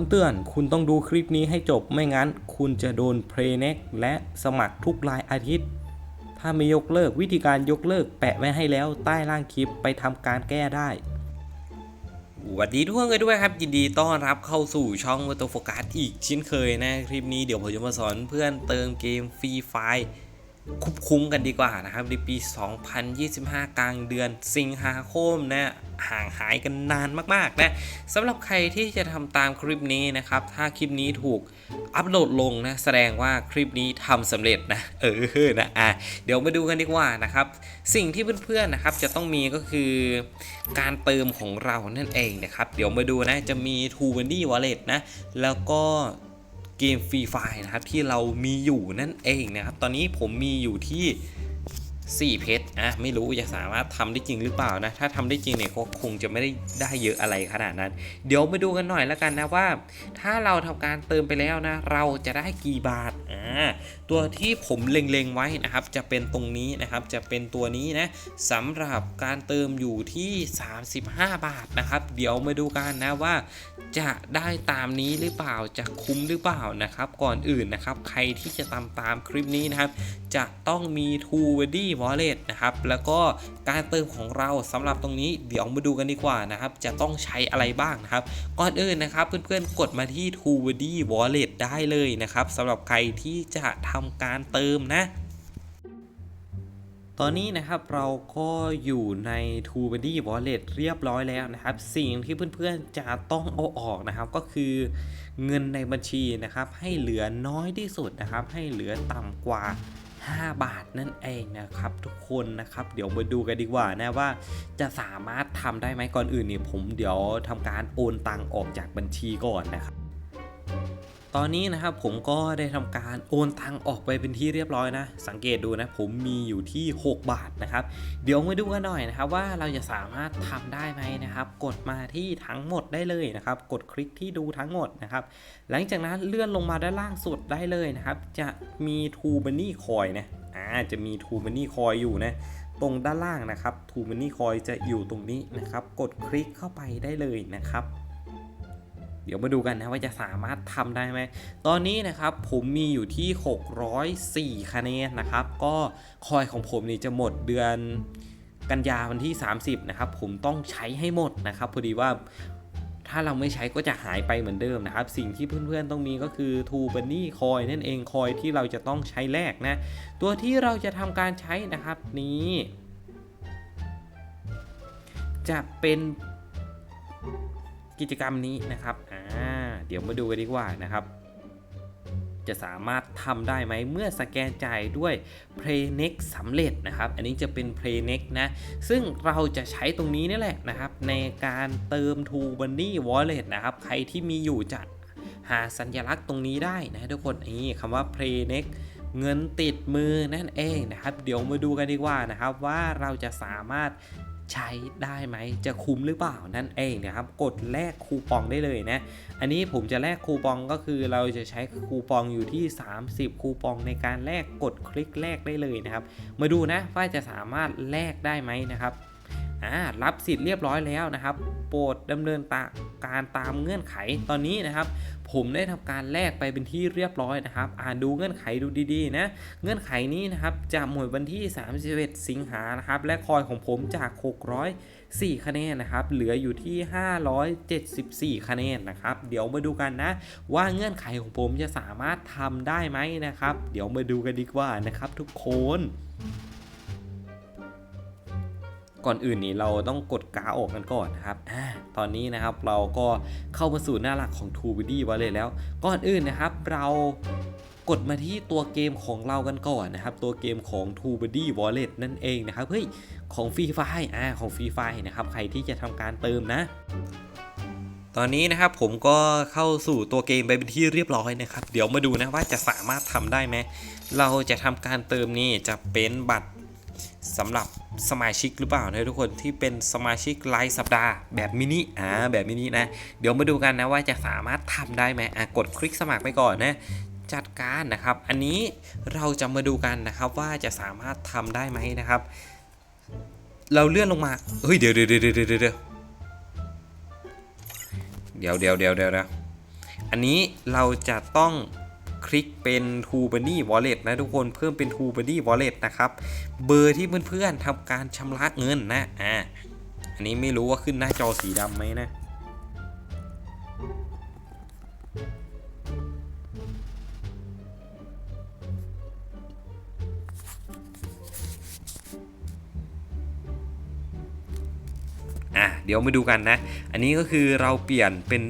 ำเตือน คุณต้องดูคลิปนี้ให้จบไม่งั้น คุณจะโดนเพลย์เน็กและสมัครทุกรายอาทิตย์ ถ้าไม่ยกเลิกวิธีการยกเลิกแปะไว้ให้แล้วใต้ล่างคลิปไปทำการแก้ได้สวัสดีทุกคนกันด้วยครับ ยินดีต้อนรับเข้าสู่ช่องวัตโฟกัสอีกชิ้นเคยนะ คลิปนี้เดี๋ยวผมจะมาสอนเพื่อนเติมเกมฟรีไฟล์ คุบคุ้มกันดีกว่านะครับในปี 2025 กลางเดือนสิงหาคมนะห่างหายกันนานมากๆนะสำหรับใครที่จะทำตามคลิปนี้นะครับ ถ้าคลิปนี้ถูกอัปโหลดลงนะแสดงว่าคลิปนี้ทำสำเร็จนะเออนะอะเดี๋ยวมาดูกันดีกว่านะครับ สิ่งที่เพื่อนๆนะครับจะต้องมีก็คือการเติมของเรานั่นเองนะครับ เดี๋ยวมาดูนะจะมี t ู w e n d y Wallet นะแล้วก็ เกมฟรีไฟนะครับที่เรามีอยู่นั่นเองนะครับตอนนี้ผมมีอยู่ที่ 4 เพชรอะไม่รู้จะสามารถทำได้จริงหรือเปล่านะ ถ้าทำได้จริงเนี่ยก็คงจะไม่ได้ได้เยอะอะไรขนาดนั้น เดี๋ยวมาดูกันหน่อยแล้วกันนะว่า ถ้าเราทำการเติมไปแล้วนะ เราจะได้กี่บาทอ่าตัวที่ผมเล็งๆไว้นะครับ จะเป็นตรงนี้นะครับ จะเป็นตัวนี้นะสำหรับการเติมอยู่ที่ 35 บาทนะครับ เดี๋ยวมาดูกันนะว่า จะได้ตามนี้หรือเปล่าจะคุ้มหรือเปล่านะครับ ก่อนอื่นนะครับ ใครที่จะตามตามคลิปนี้นะครับ จะต้องมี t ู w e d y Wallet นะครับ แล้วก็การเติมของเราสำหรับตรงนี้เดี๋ยวมาดูกันดีกว่านะครับ จะต้องใช้อะไรบ้างนะครับ ก่อนอื่นนะครับ เพื่อนๆ กดมาที่ t ู w e d y Wallet ได้เลยนะครับสำหรับใครที่จะทำการเติมนะตอนนี้นะครับเราก็อยู่ใน t o b o d y Wallet เรียบร้อยแล้วนะครับ สิ่งที่เพื่อนๆจะต้องเอาออกนะครับ ก็คือเงินในบัญชีนะครับ ให้เหลือน้อยที่สุดนะครับ ให้เหลือต่ำกว่า 5 บาทนั่นเองนะครับ ทุกคนนะครับเดี๋ยวมาดูกันดีกว่านะว่า จะสามารถทำได้ไหมก่อนอื่นเนี่ยผมเดี๋ยวทำการโอนตังออกจากบัญชีก่อนนะครับ ตอนนี้นะครับผมก็ได้ทำการโอนตังออกไปเป็นที่เรียบร้อยนะ สังเกตดูนะผมมีอยู่ที่ 6 บาทนะครับ เดี๋ยวมาดูกันหน่อยนะครับว่าเราจะสามารถทำได้ไหมนะครับ กดมาที่ทั้งหมดได้เลยนะครับ กดคลิกที่ดูทั้งหมดนะครับ หลังจากนั้นเลื่อนลงมาด้านล่างสุดได้เลยนะครับ จะมี t ู b ันนี่คอยนะอ่าจะมี t ู b ันนี่คอยอยู่นะตรงด้านล่างนะครับ t ู b ันนี่คอยจะอยู่ตรงนี้นะครับ กดคลิกเข้าไปได้เลยนะครับ เดี๋ยวมาดูกันนะว่าจะสามารถทำได้ไหม ตอนนี้นะครับผมมีอยู่ที่ 604 คะแนนนะครับ ก็คอยของผมนี่จะหมดเดือนกันยาวันที่ 30 นะครับ ผมต้องใช้ให้หมดนะครับ พอดีว่าถ้าเราไม่ใช้ก็จะหายไปเหมือนเดิมนะครับ สิ่งที่เพื่อนๆต้องมีก็คือ t ูบันนี่คอยนั่นเองคอยที่เราจะต้องใช้แลกนะ ตัวที่เราจะทำการใช้นะครับนี้ จะเป็นกิจกรรมนี้นะครับอ เดี๋ยวมาดูกันดีกว่านะครับ จะสามารถทำได้ไหมเมื่อสแกนจ่ายด้วย p l a y n e x สำเร็จนะครับ อันนี้จะเป็น p l a y n e x นะ ซึ่งเราจะใช้ตรงนี้นี่แหละนะครับ ในการเติม t o b u n n y Wallet นะครับ ใครที่มีอยู่จะหาสัญลักษณ์ตรงนี้ได้นะทุกคนนี่คำว่า p l a y n e x เงินติดมือนั่นเองนะครับ เดี๋ยวมาดูกันดีกว่านะครับว่าเราจะสามารถ ใช้ได้ไหมจะคุ้มหรือเปล่านั่นเองนะครับ กดแลกคูปองได้เลยนะ อันนี้ผมจะแลกคูปองก็คือเราจะใช้คูปองอยู่ที่ 30 คูปองในการแลกกดคลิกแลกได้เลยนะครับ มาดูนะว่าจะสามารถแลกได้ไหมนะครับ รับสิทธิ์เรียบร้อยแล้วนะครับ โปรดดำเนินตาการตามเงื่อนไขตอนนี้นะครับ ผมได้ทำการแลกไปเป็นที่เรียบร้อยนะครับ อ่านดูเงื่อนไขดูดีๆนะเงื่อนไขนี้นะครับจะหมดวันที่ 31 สิงหานะครับ และคอยของผมจาก 604 คะแนนนะครับ เหลืออยู่ที่ 574 คะแนนนะครับ เดี๋ยวมาดูกันนะ ว่าเงื่อนไขของผมจะสามารถทำได้ไหมนะครับ เดี๋ยวมาดูกันดีกว่านะครับ ทุกคน ก่อนอื่นนี่เราต้องกดกาออกกันก่อนนะครับอตอนนี้นะครับเราก็เข้ามาสู่หน้าหลักของ t o b d y Wallet แล้ว ก่อนอื่นนะครับเรากดมาที่ตัวเกมของเรากันก่อนนะครับ ตัวเกมของ t o b d y Wallet นั่นเองนะครับ เฮ้ย ของฟรีไฟอ่าของฟรีไฟนะครับ ใครที่จะทำการเติมนะ ตอนนี้นะครับผมก็เข้าสู่ตัวเกมไปเป็นที่เรียบร้อยนะครับ เดี๋ยวมาดูนะว่าจะสามารถทำได้ไหม เราจะทำการเติมนี่จะเป็นบัตร สำหรับสมาชิกหรือเปล่านะทุกคนที่เป็นสมาชิกรายสัปดาห์แบบมินิอ่าแบบมินินะ เดี๋ยวมาดูกันนะว่าจะสามารถทำได้ไหมอะกดคลิกสมัครไปก่อนนะจัดการนะครับ อันนี้เราจะมาดูกันนะครับว่าจะสามารถทำได้ไหมนะครับ เราเลื่อนลงมาเฮ้ยเดี๋ยวเดี๋ยวเดี๋ยวเดี๋ยวเดี๋ยวเดี๋ยวเดี๋ยวเดี๋ยวเดี๋ยวอันนี้เราจะต้อง คลิกเป็น t o b u n n y Wallet นะทุกคนเพิ่มเป็น t o b u n n y Wallet นะครับ เบอร์ที่เพื่อนๆทำการชำระเงินนะอ่าอันนี้ไม่รู้ว่าขึ้นหน้าจอสีดำไหมนะอะเดี๋ยวมาดูกันนะ อันนี้ก็คือเราเปลี่ยนเป็น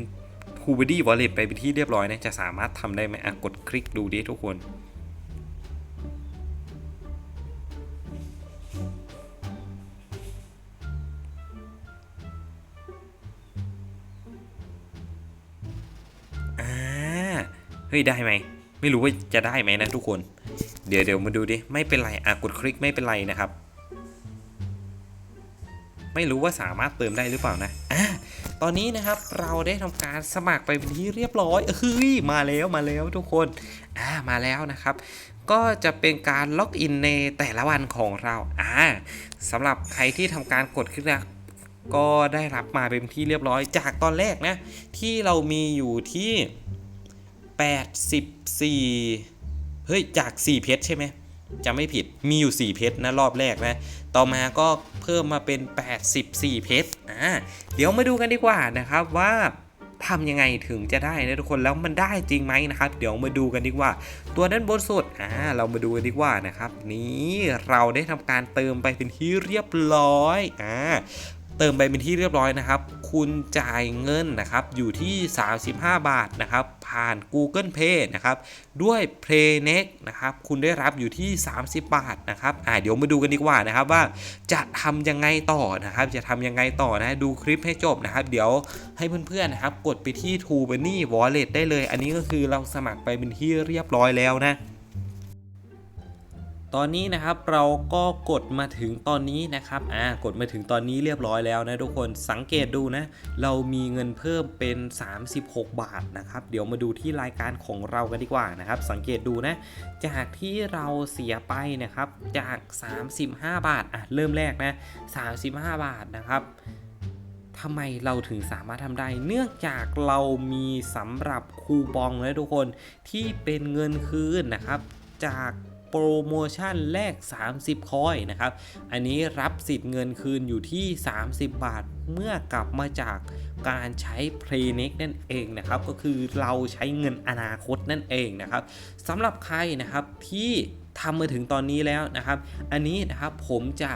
h u b e d y Wallet ไปเป็นที่เรียบร้อยนะจะสามารถทำได้ไหมอะกดคลิกดูดิทุกคนอ่าเฮ้ยได้ไหมไม่รู้ว่าจะได้ไหมนะทุกคน เดี๋ยวเดี๋ยวมาดูดิไม่เป็นไรอะกดคลิกไม่เป็นไรนะครับ ไม่รู้ว่าสามารถเติมได้หรือเปล่านะอะ ตอนนี้นะครับเราได้ทำการสมัครไปเป็นที่เรียบร้อยเฮ้ยมาแล้วมาแล้วทุกคนอ่ามาแล้วนะครับ ก็จะเป็นการล็อกอินในแต่ละวันของเราอ่าสำหรับใครที่ทำการกดคลิกนะก็ได้รับมาเป็นที่เรียบร้อยจากตอนแรกนะ ที่เรามีอยู่ที่ 84 เฮ้ย จาก 4 เพชรใช่ไหม จะไม่ผิดมีอยู่ 4 เพชรนะรอบแรกนะ ต่อมาก็เพิ่มมาเป็น 84 เพชรอ่าเดี๋ยวมาดูกันดีกว่านะครับว่าทำยังไงถึงจะได้นะทุกคนแล้วมันได้จริงไหมนะครับ เดี๋ยวมาดูกันดีกว่า ตัวด้านบนสุดอ่าเรามาดูกันดีกว่านะครับ นี้เราได้ทำการเติมไปเป็นที่เรียบร้อยอ่า เติมไปเป็นที่เรียบร้อยนะครับ คุณจ่ายเงินนะครับอยู่ที่ 35 บาทนะครับ ผ่าน Google Pay นะครับ ด้วย PlayNext นะครับ คุณได้รับอยู่ที่ 30 บาทนะครับอ่าเดี๋ยวมาดูกันดีกว่านะครับว่าจะทำยังไงต่อนะครับ จะทำยังไงต่อนะดูคลิปให้จบนะครับ เดี๋ยวให้เพื่อนๆนะครับ กดไปที่ t o b u n n y Wallet ได้เลย อันนี้ก็คือเราสมัครไปเป็นที่เรียบร้อยแล้วนะ ตอนนี้นะครับเราก็กดมาถึงตอนนี้นะครับอ่ากดมาถึงตอนนี้เรียบร้อยแล้วนะทุกคนสังเกตดูนะเรามีเงินเพิ่มเป็น 36 บาทนะครับเดี๋ยวมาดูที่รายการของเรากันดีกว่านะครับสังเกตดูนะจากที่เราเสียไปนะครับจาก 35 บาทอะเริ่มแรกนะ35 บาทนะครับทำไมเราถึงสามารถทำได้ เนื่องจากเรามีสำหรับคูปองนะทุกคนที่เป็นเงินคืนนะครับจาก โปรโมชั่นแลก 30 คอยนะครับ อันนี้รับสิทธิ์เงินคืนอยู่ที่ 30 บาทเมื่อกลับมาจากการใช้ p l a y n e x t นั่นเองนะครับ ก็คือเราใช้เงินอนาคตนั่นเองนะครับสำหรับใครนะครับที่ทำมาถึงตอนนี้แล้วนะครับ อันนี้นะครับผมจะ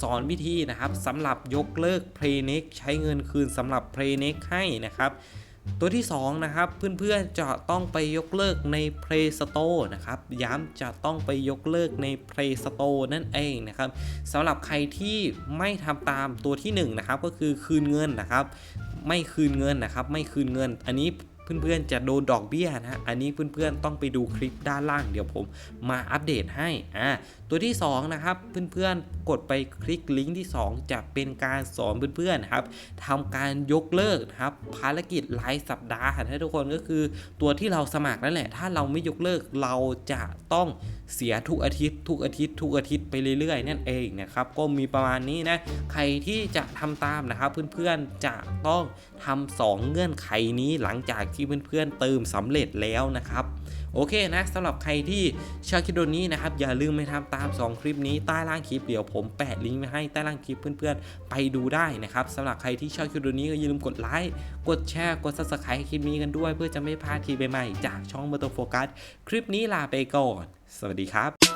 สอนวิธีนะครับสำหรับยกเลิก p l a y n e x ใช้เงินคืนสำหรับ p l a y n e x ให้นะครับ ตัวที่ 2 นะครับ เพื่อนๆจะต้องไปยกเลิกใน Play Store นะครับ ย้ำจะต้องไปยกเลิกใน Play Store นั่นเองนะครับสำหรับใครที่ไม่ทำตามตัวที่1นะครับก็คือคืนเงินนะครับ ไม่คืนเงินนะครับ ไม่คืนเงิน อันนี้ เพื่อนๆจะโดนดอกเบี้ยนะฮะอันนี้เพื่อนๆต้องไปดูคลิปด้านล่างเดี๋ยวผมมาอัปเดตให้อ่าตัวที่2นะครับเพื่อนๆกดไปคลิกลิงก์ที่ 2 จะเป็นการสอนเพื่อนๆครับทำการยกเลิกนะครับภารกิจรายสัปดาห์นะทุกคนก็คือตัวที่เราสมัครนั่นแหละ ถ้าเราไม่ยกเลิกเราจะต้องเสียทุกอาทิตย์ ทุกอาทิตย์ ทุกอาทิตย์ไปเรื่อยๆ นั่นเองนะครับก็มีประมาณนี้นะใครที่จะทำตามนะครับเพื่อนๆจะต้องทำสองเงื่อนไขนี้หลังจากที่เพื่อนๆเติมสำเร็จแล้วนะครับโอเคนะสำหรับใครที่ชอบคลิปนี้นะครับอย่าลืมไปทำตาม 2 คลิปนี้ใต้ล่างคลิปเดี๋ยวผมแปะลิงก์ไว้ให้ใต้ล่างคลิปเพื่อนๆ ไปดูได้นะครับสำหรับใครที่ชอบคลิปนี้ก็อย่าลืมกดไลค์กดแชร์กด subscribe คลิปนี้กันด้วย เพื่อจะไม่พลาดคลิปใหม่ๆจากช่องเบอร์โตโฟกัสคลิปนี้ลาไปก่อน สวัสดีครับ